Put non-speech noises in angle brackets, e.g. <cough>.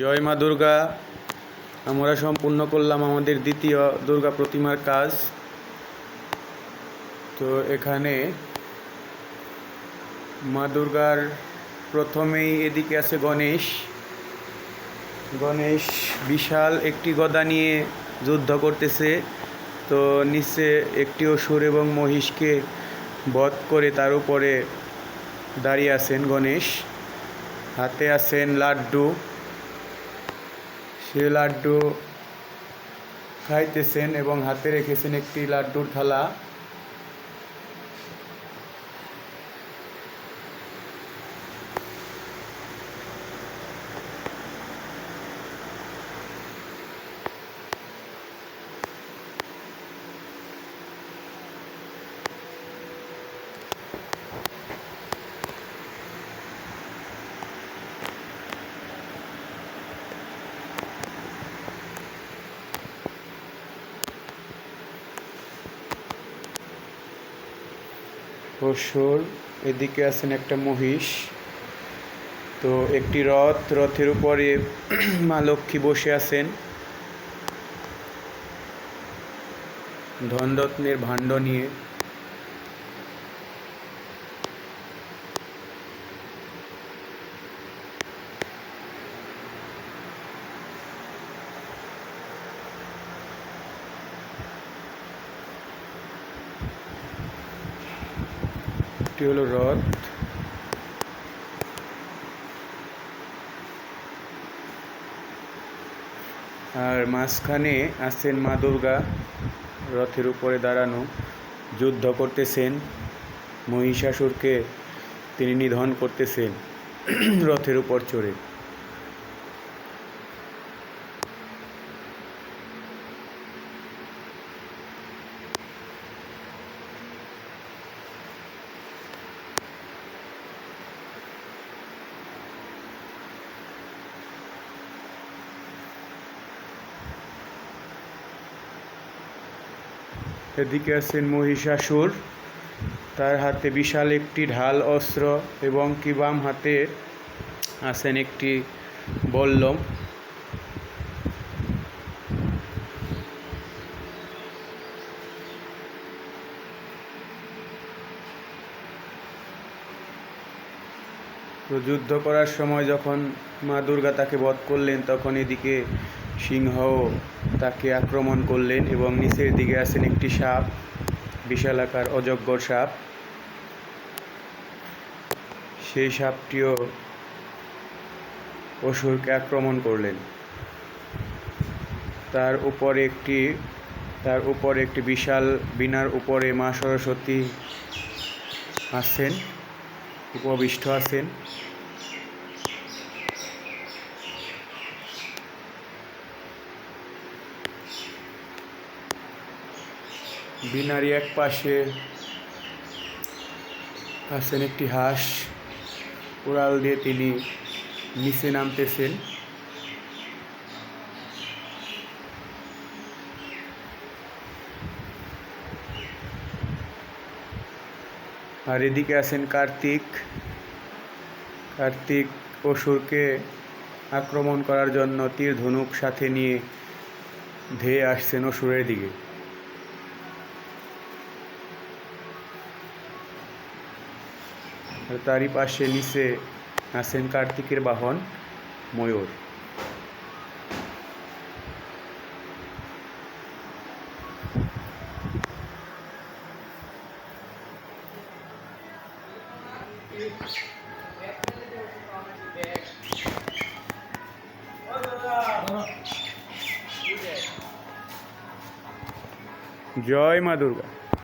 জয় মা দুর্গা। আমরা সম্পূর্ণ করলাম আমাদের দ্বিতীয় দুর্গা প্রতিমার কাজ। তো এখানে মা দুর্গার প্রথমেই এদিকে আছে গণেশ। গণেশ বিশাল একটি গদা নিয়ে যুদ্ধ করতেছে। তো নিচে একটি অসুর এবং মহিষকে বধ করে তার উপরে দাঁড়িয়ে আছেন গণেশ। হাতে আছেন লাড্ডু। সে লাড্ডু খাইতেছেন এবং হাতে রেখেছেন একটি লাড্ডুর থালা। অসুর, এদিকে আছেন একটা মহিষ। তো একটি রথ, রথের উপরে <clears throat> মা লক্ষ্মী বসে আছেন। ধনরত্নের ভাণ্ড নিয়ে। একটি হলো রথ আর মাঝখানে আছেন মা দুর্গা রথের উপরে দাঁড়ানো, যুদ্ধ করতেছেন, মহিষাসুরকে তিনি নিধন করতেছেন, রথের উপর চড়ে। এদিকে আছেন মহিষাসুর। তার হাতে বিশাল একটি ঢাল অস্ত্র এবং কি বাম হাতে আছেন একটি বল্লম। তো যুদ্ধ করার সময় যখন মা দুর্গা তাকে বধ করলেন, তখন এদিকে সিংহ তাকে আক্রমণ করলেন এবং নিচের দিকে আছেন একটি সাপ, বিশাল আকার অজগর সাপ। সেই সাপটিও অসুরকে আক্রমণ করলেন। তার উপরে একটি, তার উপরে একটি বিশাল বিনার উপরে মা সরস্বতী আছেন, উপবিষ্ট আছেন। বিনারি এক পাশে আছেন একটি হাঁস। উড়াল দিয়ে তিনি নিচে নামতেছেন। আর এদিকে আছেন কার্তিক। কার্তিক অসুরকে আক্রমণ করার জন্য তীর ধনুক সাথে নিয়ে ধেয়ে আসছেন অসুরের দিকে। তারই পাশে নিচে আছেন কার্তিকের বাহন ময়ূর। জয় মা দুর্গা।